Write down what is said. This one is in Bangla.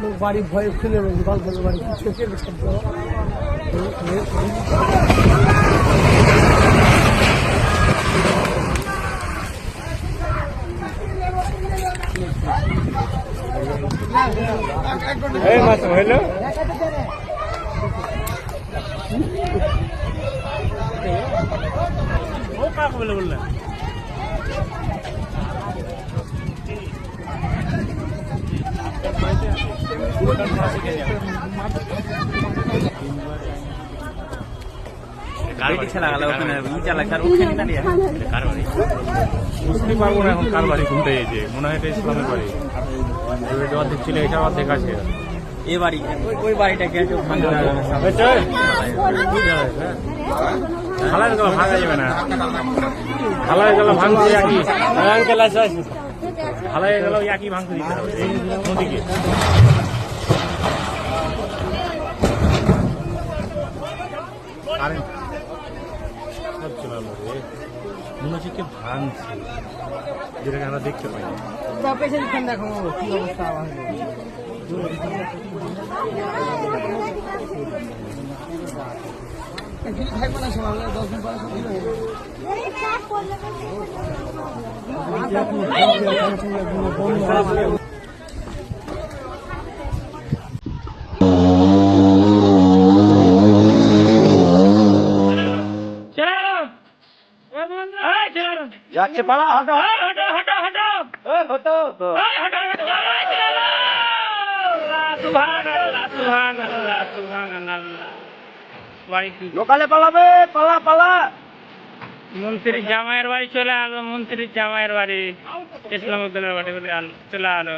লোক বাড়ি ভয়ে খুলে রয়েছে গল্পের বাড়ি কি চোখের শব্দ এই মাছ হইল ও কাক বলে বললেন বুঝতে পারব না এখন কার বাড়ি ঘুমতে যেতে মনে হয় এটা ইসলামের বাড়ি। অর্ধেক ছিল এটা অর্ধেক আছে। এ বাড়ি ওই- ওই বাড়িটা গেছে গেল ভাঙা যাবে না। হালাই গেল একই। একই ভাঙতে দিতে হবে। নদীকে। কারেন্ট হচ্ছে না রে। মনে হচ্ছে কি ভাঙছে যেটাকে আমরা দেখতে পাই দেখো কি অবস্থা আবার থাকবে পালা হটো হটো হটো হটো হটো হটো। লোকালে পালাবে পালা পালা। মন্ত্রী জামাইয়ের বাড়ি চলে আলো মন্ত্রী জামাইয়ের বাড়ি। ইসলামুদ্দিনের বাড়ি আলো চলে আলো।